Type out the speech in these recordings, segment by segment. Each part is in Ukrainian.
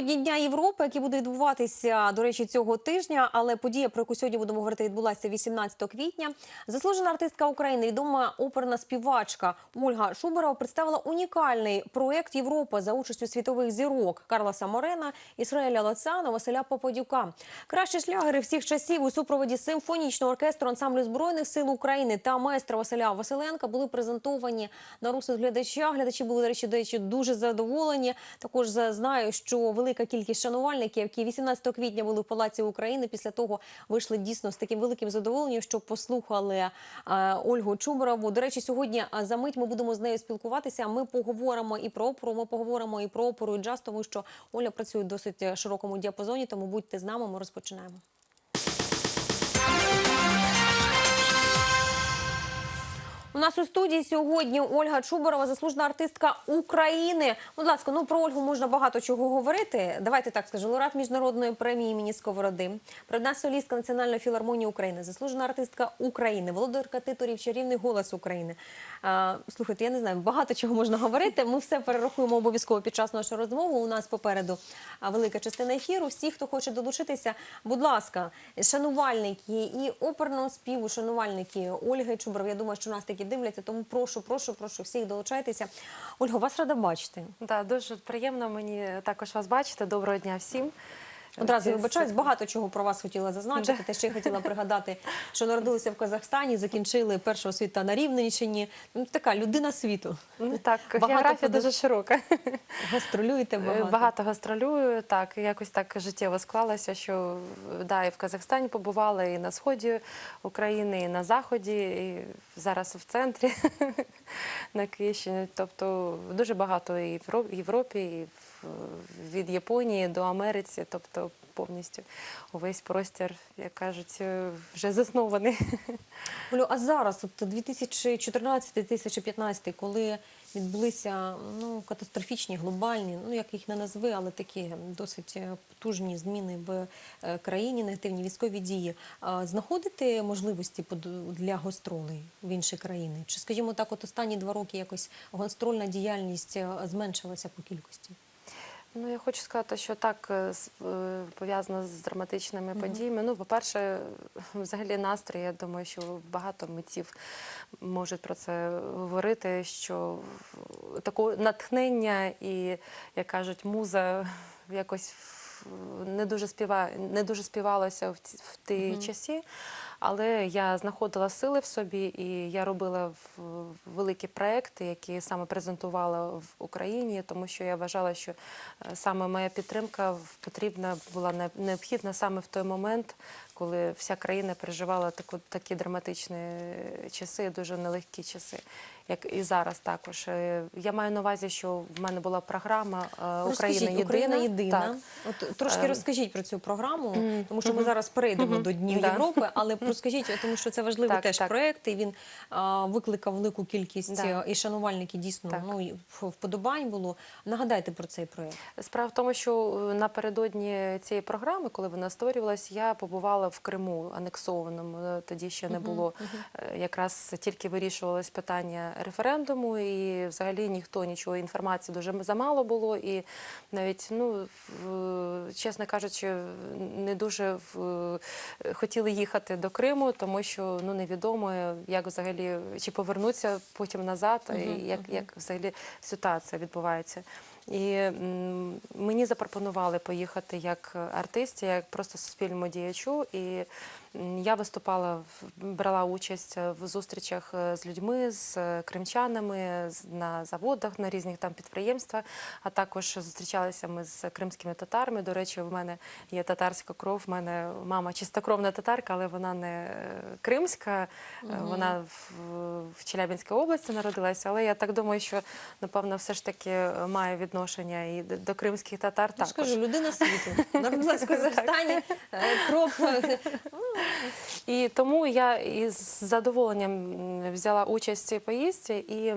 Напередодні Дня Європи, який буде відбуватися, до речі, цього тижня, але подія, про яку сьогодні будемо говорити, відбулася 18 квітня. Заслужена артистка України, відома оперна співачка Ольга Шубарова представила унікальний проект Європа за участю світових зірок Карлоса Морена, Ісраїля Лоцана, Василя Попадюка. Кращі шлягери всіх часів у супроводі симфонічного оркестру ансамблю збройних сил України та майстра Василя Василенка були презентовані на розсуд глядача. Глядачі були, речі, до речі, дуже задоволені. Також знаю, що велика кількість шанувальників, які 18 квітня були в Палаці України, після того вийшли дійсно з таким великим задоволенням, що послухали е, Ольгу Чубарову. До речі, сьогодні е, за мить ми будемо з нею спілкуватися. Ми поговоримо і про опору, ми поговоримо і про опору і джаз, тому що Оля працює в досить широкому діапазоні. Тому будьте з нами. Ми розпочинаємо. У нас у студії сьогодні Ольга Чубарова, заслужена артистка України. Будь ласка, ну про Ольгу можна багато чого говорити. Давайте так скажу. Лауреат міжнародної премії імені Сковороди, провідна солістка Національної філармонії України, заслужена артистка України, володарка титулів чарівний голос України. А, слухайте, я не знаю, багато чого можна говорити. Ми все перерахуємо обов'язково під час нашої розмови. У нас попереду велика частина ефіру. Всі, хто хоче долучитися, будь ласка, шанувальники і оперного співу, шанувальники Ольги Чубаров. Я думаю, що нас такі дивляться. Тому прошу, прошу, прошу всіх долучайтеся. Ольга, вас рада бачити. Да, дуже приємно мені також вас бачити. Доброго дня всім. Одразу вибачаюсь, багато чого про вас хотіла зазначити. Те, що я хотіла пригадати, що народилися в Казахстані, закінчили першого світа на Рівненщині. Ну, така людина світу. Ну, так, Багато географія дуже широка. Гастролюєте багато. Багато гастролюю, так, якось так життєво склалося, що да, і в Казахстані побувала, і на сході України, і на заході, і зараз в центрі на Київщині. Тобто дуже багато і в Євро- Європі, і в- від Японії до Америці, тобто повністю увесь простір, як кажуть, вже заснований. Олю, а зараз, от 2014-2015, коли відбулися ну, катастрофічні, глобальні, ну як їх не назви, але такі досить е, потужні зміни в е, країні, негативні військові дії, а знаходите можливості для гастролей в інші країни? Чи, скажімо так, от останні два роки якось гастрольна діяльність е, зменшилася по кількості? Ну, я хочу сказати, що так е, з- е, пов'язано з драматичними подіями. Ну, по-перше, взагалі настрій. Я думаю, що багато митців можуть про це говорити. Що такого натхнення і, як кажуть, муза якось не дуже співа, не дуже співалося в, ці- в ті часі. Але я знаходила сили в собі, і я робила великі проекти, які саме презентувала в Україні, тому що я вважала, що е, саме моя підтримка потрібна була необхідна саме в той момент, коли вся країна переживала таку такі драматичні часи, дуже нелегкі часи, як і зараз також. Е, Я маю на увазі, що в мене була програма е, Україна єдина. Україна єдина. Так. От трошки Ем. розкажіть про цю програму, тому що ми зараз перейдемо до Днів. Європи, але розкажіть, тому що це важливий Так, теж так. проект, і він а, викликав велику кількість Да. е, і шанувальники дійсно Так. ну вподобань було. Нагадайте про цей проект. Справа в тому, що е, напередодні цієї програми, коли вона створювалась, я побувала в Криму анексованому. Е, Тоді ще не було е, якраз тільки вирішувалось питання референдуму, і взагалі ніхто нічого інформації дуже замало було. І навіть, ну чесно кажучи, не дуже хотіли їхати до Криму, тому що ну невідомо, як взагалі чи повернуться потім назад, і як, як взагалі ситуація відбувається. І мені запропонували поїхати як артисті, як просто суспільному діячу. І я виступала, брала участь в зустрічах з людьми, з е, кримчанами, на заводах, на різних там підприємствах. А також зустрічалися ми з кримськими татарами. До речі, в мене є татарська кров. В мене мама чистокровна татарка, але вона не кримська. Е, Вона в, в Челябинській області народилася. Але я так думаю, що напевно все ж таки е, має відношення і до, кримських татар. Я також. кажу, людина світу. Народилась в Казахстані, кров. І тому я із задоволенням взяла участь в цій поїздці і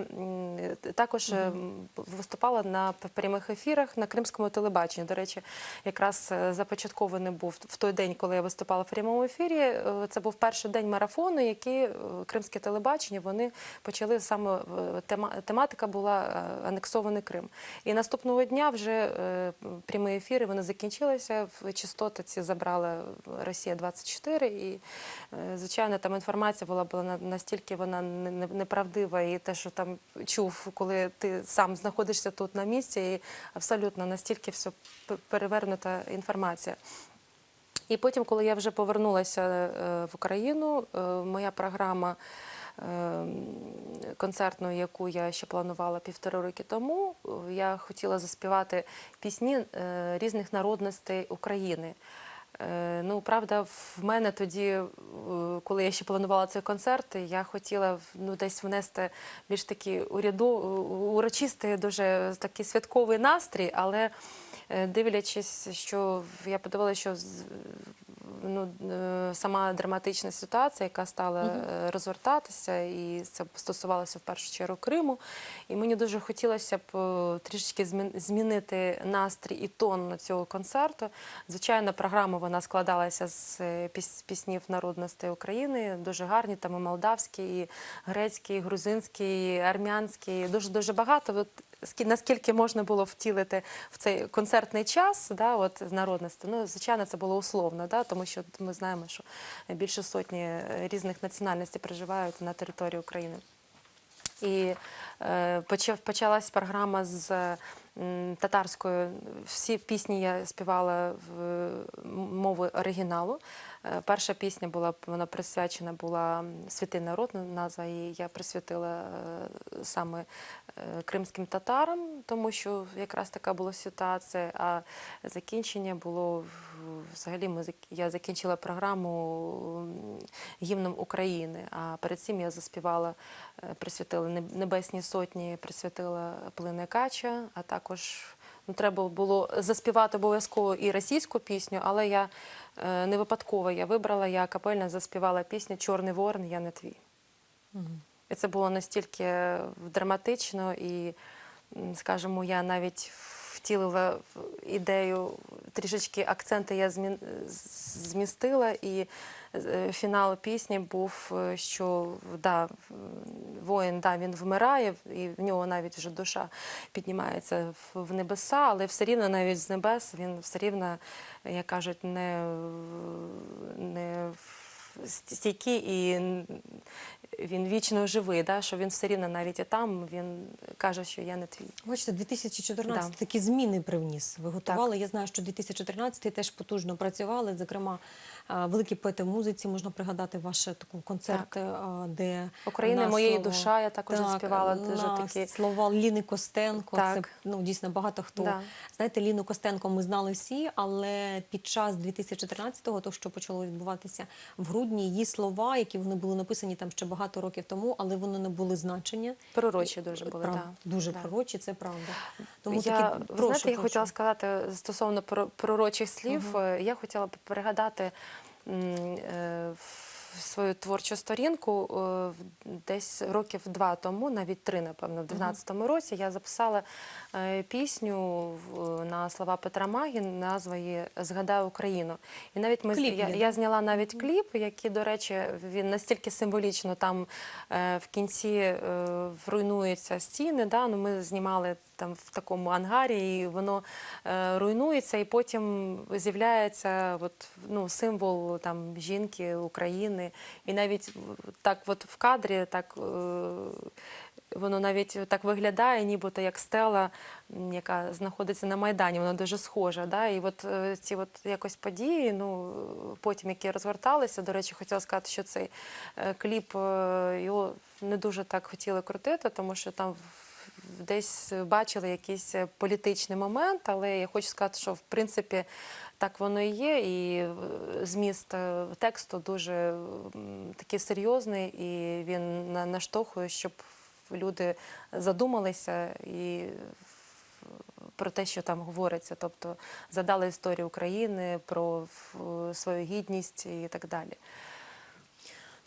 також е, виступала на прямих ефірах на кримському телебаченні. До речі, якраз е, започаткований був в той день, коли я виступала в прямому ефірі. е, Це був перший день марафону, який е, кримське телебачення вони почали саме тематика була анексований Крим. І наступного дня вже прямі ефіри вони закінчилися. Частоти ці забрала Росія 24 і е, звичайно там інформація була була настільки вона не- не- неправдива, і те, що там чув, коли ти сам знаходишся тут на місці, і абсолютно настільки все перевернута інформація. І потім, коли я вже повернулася е, в Україну, е, моя програма е, концертну, яку я ще планувала півтора роки тому, я хотіла заспівати пісні різних народностей України. Е, Ну, правда, в мене тоді, е, коли я ще планувала цей концерт, я хотіла ну, десь внести більш такий уряду, урочистий, дуже такий святковий настрій, але дивлячись, що я подивилася, що ну, е, сама драматична ситуація, яка стала е, розвертатися, і це стосувалося в першу чергу Криму. І мені дуже хотілося б е, трішечки змінити настрій і тон цього концерту. Звичайно, програма вона складалася з е, піс- піснів народностей України, дуже гарні, там і молдавські, і грецькі, і грузинські, і армянські, дуже дуже багато. От наскільки можна було втілити в цей концертний час, да, от народності. Ну, звичайно, це було условно, да, тому що ми знаємо, що більше сотні е, різних національностей проживають на території України. І е, почалась програма з татарською. Всі пісні я співала в мовою оригіналу. Е, перша пісня була вона присвячена була Святий народ, назва її я присвятила е, саме е, кримським татарам, тому що якраз така була ситуація. А закінчення було взагалі. Ми я закінчила програму гімном України. А перед цим я заспівала, присвятила «Неб- Небесній сотні, присвятила Плине Кача, а також. Ну, треба було заспівати обов'язково і російську пісню, але я е, не випадково я вибрала, я капельно заспівала пісню Чорний ворон, я не твій. І це було настільки драматично, і, скажімо, я навіть втілила ідею, трішечки акценти я змістила, і е, фінал пісні був, е, що да, воїн да, він вмирає, і в нього навіть вже душа піднімається в, небеса, але все рівно навіть з небес він все рівно, як кажуть, не, не стійкий і він вічно живий, да, що він все рівно навіть і там він каже, що я не твій. Бачите, 2014 Да. такі зміни привніс. Ви готували. Я знаю, що 2013 теж потужно працювали. Зокрема, великі поети в музиці можна пригадати ваше таку концерт, е, де України на моєї слово- душа я також заспівала дуже на такі. слова Ліни Костенко. Це ну дійсно багато хто Да. знаєте, Ліну Костенко ми знали всі, але під час 2014-го, то що почало відбуватися в грудні, її слова, які вони були написані там ще багато років тому, але вони не були значення. Пророчі дуже були. Прав- Да. Дуже Да. пророчі, це правда. Тому я, таки, ви прошу, знаєте, я прошу. хотіла сказати стосовно про- пророчих слів. е, Я хотіла б е, в свою творчу сторінку е, в- десь років два тому, навіть три, напевно, в 12-му році я записала е, пісню на слова Петра Магін, назва її Згадай Україну. І навіть ми Кліп я, я зняла навіть кліп, який, до речі, він настільки символічно там е, в кінці е, руйнуються стіни. Да? Ну, ми знімали там в такому ангарі, і воно е, руйнується, і потім з'являється от, ну, символ там, жінки України. І навіть так от в кадрі так. Е, Воно навіть так виглядає, нібито як стела, яка знаходиться на Майдані. Вона дуже схожа. Да? І от е, ці от якось події, ну потім які розверталися. До речі, хотіла сказати, що цей е, кліп е, його не дуже так хотіли крутити, тому що там десь бачили якийсь е, політичний момент, але я хочу сказати, що в принципі так воно і є, і е, зміст е, тексту дуже такий серйозний, і він на- наштовхує, щоб люди задумалися і про те, що там говориться. Тобто задали історію України про свою гідність і так далі.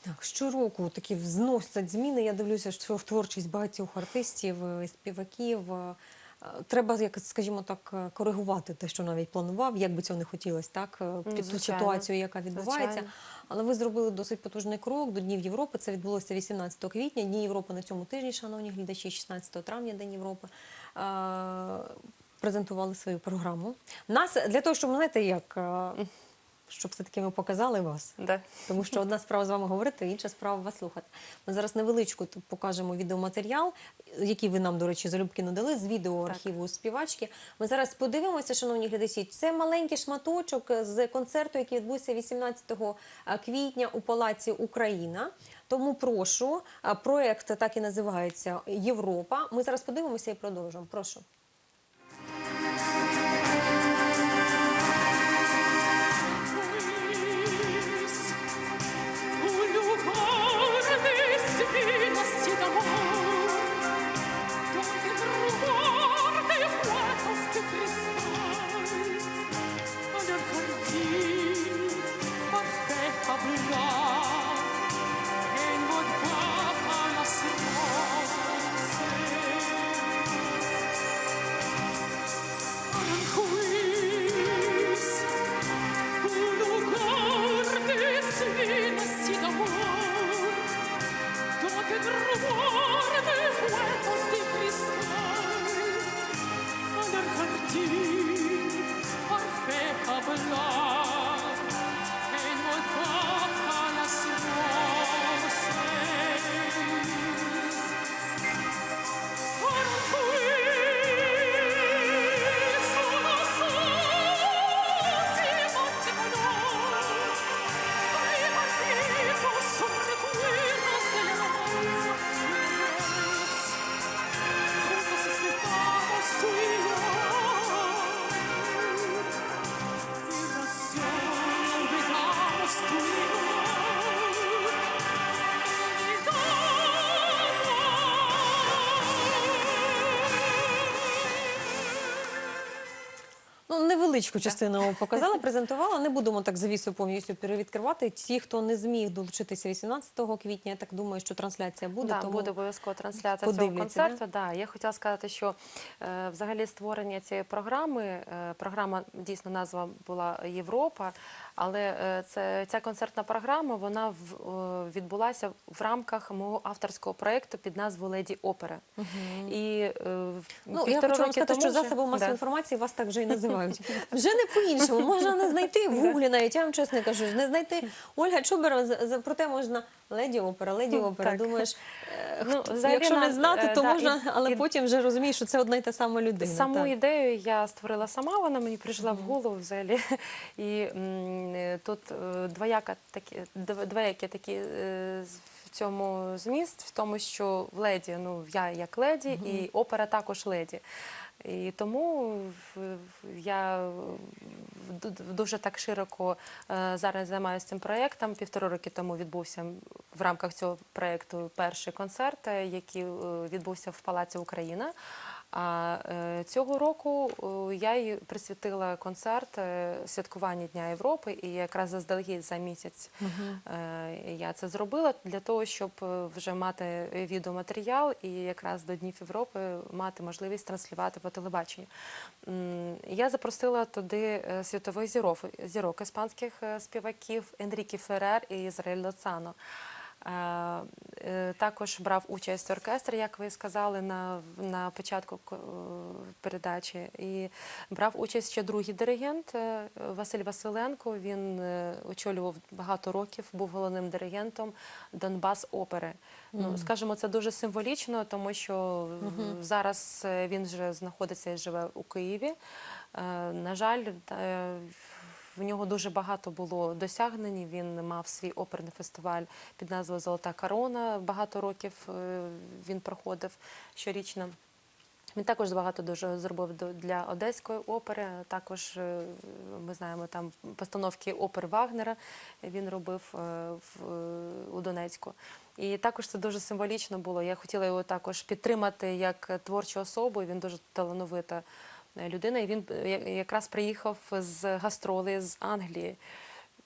Так, щороку такі взносять зміни. Я дивлюся, що в творчість багатьох артистів, е, співаків. е, е, Треба, як скажімо так, коригувати те, що навіть планував, як би цього не хотілося, так е, під ту ситуацію, яка відбувається. Звичайно. Але ви зробили досить потужний крок до Днів Європи. Це відбулося 18 квітня. Дні Європи на цьому тижні, шановні глядачі, 16 травня, День Європи. Презентували свою програму. Нас для того, щоб знаєте, як щоб все таки ми показали вас. Да. Тому що одна справа з вами говорити, інша справа вас слухати. Ми зараз невеличку покажемо відеоматеріал, який ви нам, до речі, залюбки надали з відеоархіву співачки. Ми зараз подивимося, шановні глядачі. Це маленький шматочок з концерту, який відбувся 18 квітня у Палаці Україна. Тому прошу, проект так і називається Європа. Ми зараз подивимося і продовжимо. Прошу. Donde reguarde fuegos невеличку частину показала, презентувала. Не будемо так завісу повністю перевідкривати. Ті, хто не зміг долучитися 18 квітня, я так думаю, що трансляція буде. да, тому буде обов'язково трансляція цього концерту. Да? Я хотіла сказати, що е, взагалі створення цієї програми, е, програма дійсно назва була Європа, але е, це ця концертна програма вона в, е, відбулася в рамках мого авторського проєкту під назвою Леді Опера. І е, Ну, я хочу вам сказати, тому що засоби масової Да. інформації вас так вже і називають. Вже не по-іншому, можна не знайти в гуглі навіть, я вам чесно кажу, не знайти Ольга Чубера, проте можна леді опера, леді Ну, опера. так. Думаєш, Ну, якщо не знати, то да, можна, і- але і- потім вже розумієш, що це одна й та сама людина. Саму так. ідею я створила сама, вона мені прийшла в голову взагалі. І тут е, двояка такі, двоякі такі е, в цьому зміст, в тому, що в леді, ну я як леді, і опера також леді. І тому я е, дуже так широко е, зараз займаюся цим проєктом. Півтора роки тому відбувся в рамках цього проєкту перший концерт, е, який е, відбувся в Палаці Україна. А е, цього року е, я їй присвятила концерт е, святкування Дня Європи, і якраз заздалегідь за місяць е, я це зробила для того, щоб вже мати відеоматеріал і якраз до Днів Європи мати можливість транслювати по телебаченню. Я запросила туди світових зірок, зірок іспанських співаків Енрікі Феррер і Ізраїль Лоцано. Е, е, Також брав участь оркестр, як ви сказали на, на початку е, передачі. І брав участь ще другий диригент Василь Василенко. Він очолював багато років, був головним диригентом Донбас опери. Ну, скажімо, це дуже символічно, тому що в- зараз е, він вже знаходиться і живе у Києві. На жаль, в нього дуже багато було досягнень. Він мав свій оперний фестиваль під назвою Золота корона. Багато років е, він проходив щорічно. Він також багато дуже зробив для одеської опери. Також е, ми знаємо там постановки опер Вагнера. Він робив е, у Донецьку. І також це дуже символічно було. Я хотіла його також підтримати як творчу особу. Він дуже талановита людина, і він е, якраз приїхав з гастролей з Англії.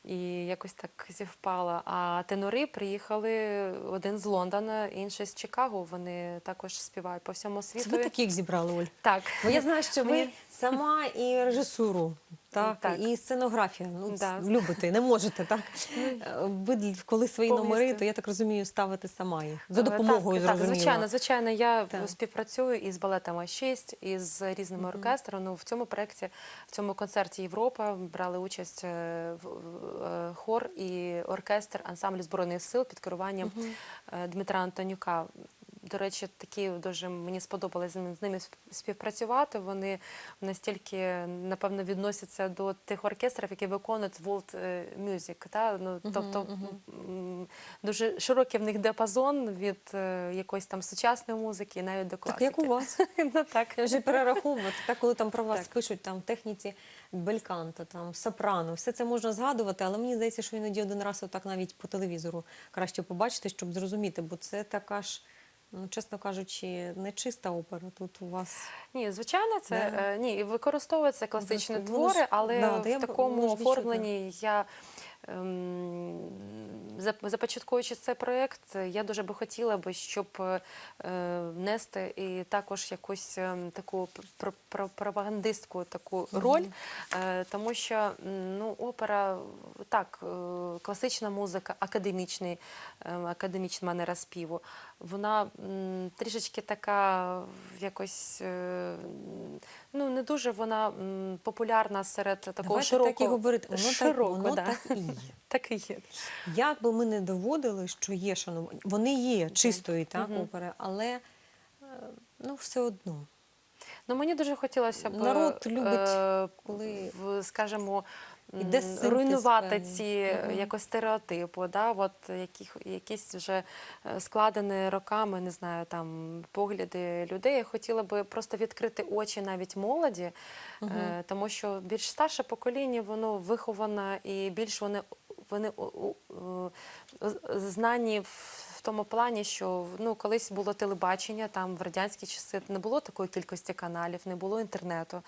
І якось так зівпало. А тенори приїхали один з Лондона, інший з Чикаго. Вони також співають по всьому світу. Це ви таких зібрали, Оль? Так. Бо я знаю, що ви сама і режисуру, так, Так. і сценографія. Ну, Да. любите, не можете, так? Ви коли свої Повністю. номери, то я так розумію, ставите сама їх. За Е, допомогою, так, так, звичайно, звичайно, я Так. співпрацюю із балетом А6, із різними оркестрами. Ну, в цьому проєкті, в цьому концерті Європа брали участь е, е, хор і оркестр ансамблю збройних сил під керуванням е, Дмитра Антонюка. До речі, такі дуже мені сподобалось з ними- сп- співпрацювати. Вони настільки, напевно, відносяться до тих оркестрів, які виконують world е, music. Та? Ну, тобто дуже широкий в них диапазон від е, якоїсь там сучасної музики, навіть до Так як у вас. ну, так. Я вже перераховувати, так, коли там про вас Так. пишуть там в техніці бельканто, там сопрано, все це можна згадувати, але мені здається, що іноді один раз отак навіть по телевізору краще побачити, щоб зрозуміти, бо це така ж, ну чесно кажучи, не чиста опера. Тут у вас Ні, звичайно, це Да. е, ні, використовуються класичні Просто воно ж- твори, але да, я в б- такому ж відчутно. оформленні я. ем, зап- Започаткуючи цей проєкт, я дуже би хотіла би, щоб е, внести і також якусь ем, таку пр- пр- пропагандистську таку роль, е, тому що м, ну, опера так, е, класична музика, академічний, е, академічна манера співу, вона м, трішечки така якось е, ну не дуже вона м, популярна серед такого Давайте широкого так і говорити. Воно, широко, так, воно да. так і є. так і є. Як би ми не доводили, що є шанування, вони є чистої так, Мгм. опери, але е, ну все одно. Ну мені дуже хотілося б Народ любить, е, коли скажімо. Іде синтез руйнувати ці Мгм. якось стереотипи, да, от яких, якісь вже е, складені роками, не знаю, там погляди людей. Я хотіла би просто відкрити очі навіть молоді, е, тому що більш старше покоління, воно виховане і більш вони, вони знані в в тому плані, що ну колись було телебачення, там в радянські часи не було такої кількості каналів, не було інтернету.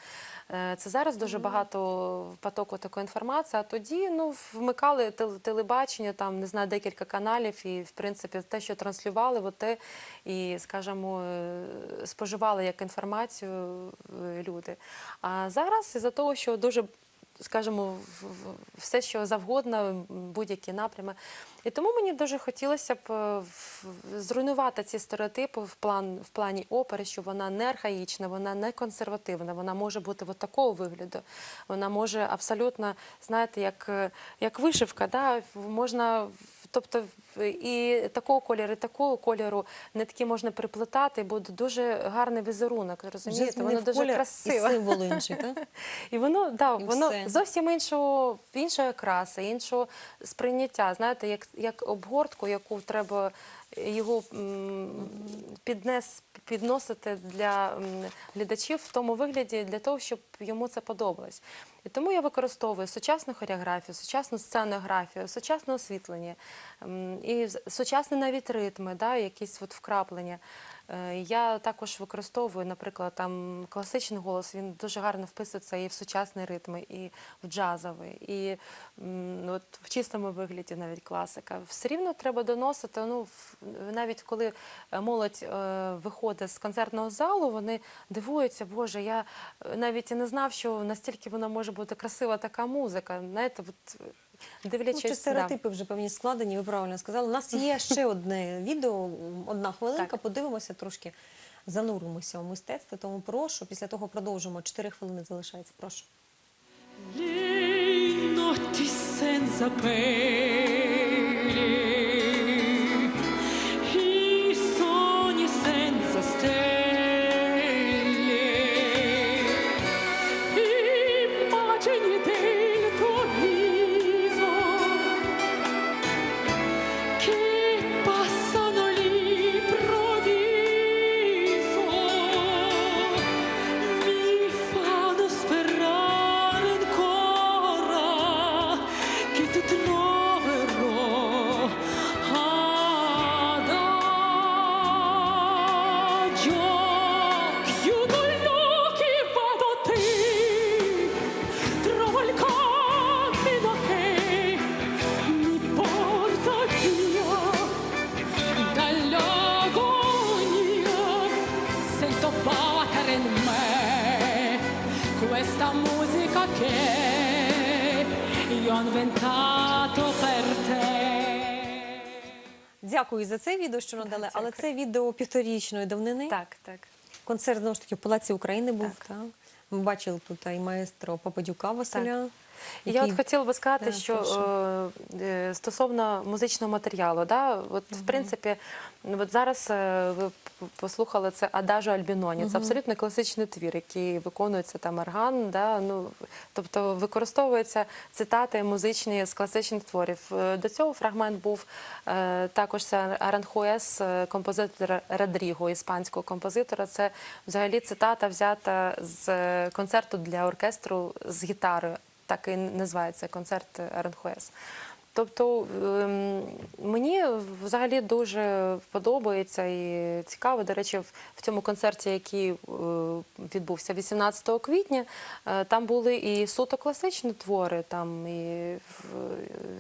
Е, Це зараз дуже багато потоку такої інформації. А тоді ну вмикали тел- телебачення, там не знаю, декілька каналів, і в принципі те, що транслювали, от те і, скажімо, е, споживали як інформацію е, люди. А зараз із-за того, що дуже скажімо, все, що завгодно, будь-які напрями. І тому мені дуже хотілося б е, зруйнувати ці стереотипи в, план, в плані опери, що вона не архаїчна, вона не консервативна, вона може бути от такого вигляду. Вона може абсолютно, знаєте, як, е, як вишивка, да? можна. Тобто і такого кольору, і такого кольору нитки можна приплетати, і буде дуже гарний візерунок. Розумієте, воно дуже колір красиво. і символ інший, так? І воно, да, І воно все. зовсім іншого, іншої краси, іншого сприйняття. Знаєте, як, як обгортку, яку треба його м, піднес, підносити для глядачів в тому вигляді, для того, щоб йому це подобалось. І тому я використовую сучасну хореографію, сучасну сценографію, сучасне освітлення і з- сучасні навіть ритми, да, якісь от вкраплення. Е, Я також використовую, наприклад, там класичний голос, він дуже гарно вписується і в сучасні ритми, і в джазовий, і от в чистому вигляді навіть класика. Все рівно треба доносити. Ну, навіть коли молодь е, виходить з концертного залу, вони дивуються, Боже, я е, навіть і не знав, що настільки вона може бути красива така музика. Знаєте, от, е, Ну, дивлячись чи да. вже певні складені, ви правильно сказали. У нас є ще одне відео, одна хвилинка, Так. подивимося трошки, зануримося у мистецтво, тому прошу, після того продовжимо. Чотири хвилини залишається, прошу. Le notti senza peli, Дякую за це відео, що надали. Але це відео півторічної давнини. Так, так. Концерт знову ж таки в Палаці України був. Так. Ми бачили тут і маестро Пападюка Василя. Я от хотіла би сказати, Так, що е, е, стосовно музичного матеріалу, да, от в принципі, от зараз е, ви послухали це Адажо Альбіноні. Це абсолютно класичний твір, який виконується там орган. Да, ну, тобто використовуються цитати музичні з класичних творів. Е, До цього фрагмент бубув е, також це Аранхуес, композитора Родріго, іспанського композитора. Це взагалі цитата взята з концерту для оркестру з гітарою так і називається концерт Аранхуес. Тобто ем, мені взагалі дуже подобається і цікаво. До речі, в- в цьому концерті, який е, відбувся 18 квітня, е, там були і суто класичні твори, там і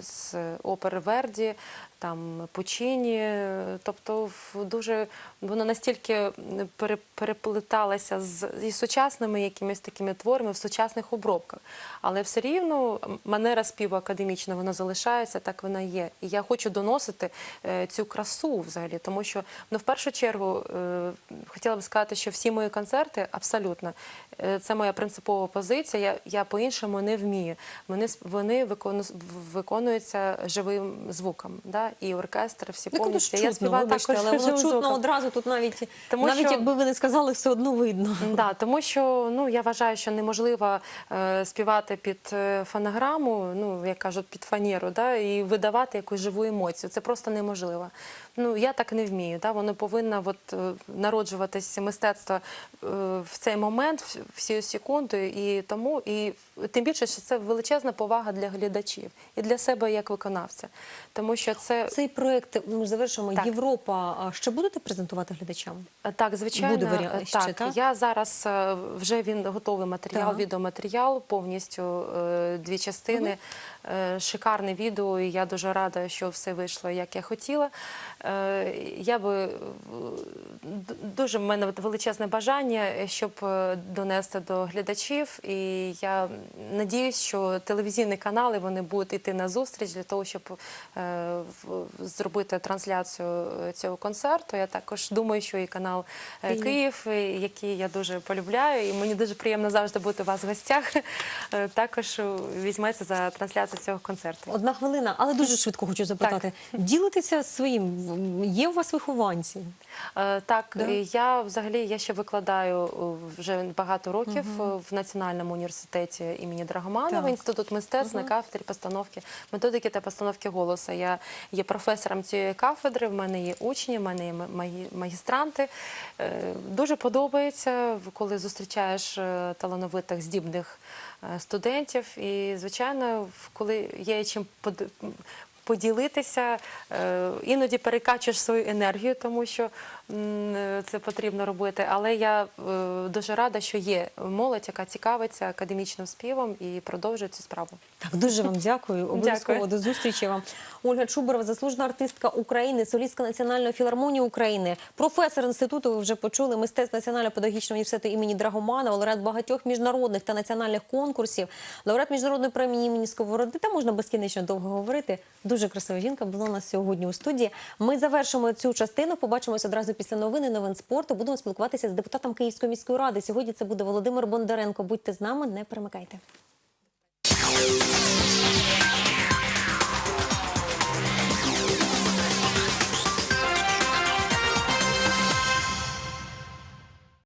з опери Верді, там Пучині. Тобто дуже воно настільки пере- переплеталося з і сучасними якимись такими творами в сучасних обробках. Але все рівно манера співу академічна вона залишається, так вона є. І я хочу доносити е, цю красу взагалі, тому що ну, в першу чергу е, хотіла б сказати, що всі мої концерти абсолютно е, це моя принципова позиція. Я, я по-іншому не вмію. Вони вони викону, виконуються живим звуком. Да? І оркестр, всі Ну, повністю. Я співаю також але воно чутно звуком. одразу тут навіть, Тому навіть що- якби ви не сказали, все одно видно. Да, тому що ну я вважаю, що неможливо е, співати під е, фонограму, ну як кажуть, під фанеру, да, і видавати якусь живу емоцію. Це просто неможливо. Ну я так не вмію. Да, воно повинно от, е, народжуватись мистецтво е, в цей момент, в- всі секунду, і тому і тим більше, що це величезна повага для глядачів і для себе як виконавця, тому що це Цей проект ми завершимо. Так. Європа. Ще будете презентувати глядачам? Так, звичайно, Буде варіант ще, так. так? Я зараз е, вже він готовий матеріал, Так. відеоматеріал, повністю е, дві частини. Е, Шикарне відео, і я дуже рада, що все вийшло, як я хотіла. Е, Я би е, дуже в мене величезне бажання, щоб е, донести до глядачів. І я надіюсь, що телевізійні канали вони будуть йти на зустріч для того, щоб зробити трансляцію цього концерту. Я також думаю, що і канал Київ. Який я дуже полюбляю, і мені дуже приємно завжди бути у вас в гостях. Також візьметься за трансляцію цього концерту. Одна хвилина, але дуже швидко хочу запитати. Ділитеся своїм. Є у вас вихованці? Е, Так, Да? я взагалі я ще викладаю е, вже багато років е, в Національному університеті імені Драгоманова, інститут мистецтв на кафедрі постановки, методики та постановки голосу. Я є професором цієї кафедри. В мене є учні, в мене є магістранти. Дуже подобається, коли зустрічаєш талановитих здібних студентів. І, звичайно, коли є чим поділитися, е, іноді перекачуєш свою енергію, тому що це потрібно робити. Але я е, дуже рада, що є молодь, яка цікавиться академічним співом і продовжує цю справу. Так, дуже вам дякую. Обов'язково до зустрічі вам. Ольга Чубарова, заслужена артистка України, солістка Національної філармонії України, професор інституту. Ви вже почули мистецтв Національного педагогічного університету імені Драгоманова, лауреат багатьох міжнародних та національних конкурсів, лауреат міжнародної премії імені Сковороди. Та можна безкінечно довго говорити. Дуже красива жінка була у нас сьогодні у студії. Ми завершимо цю частину. Побачимось одразу після новини новин спорту будемо спілкуватися з депутатом Київської міської ради. Сьогодні це буде Володимир Бондаренко. Будьте з нами, не перемикайте.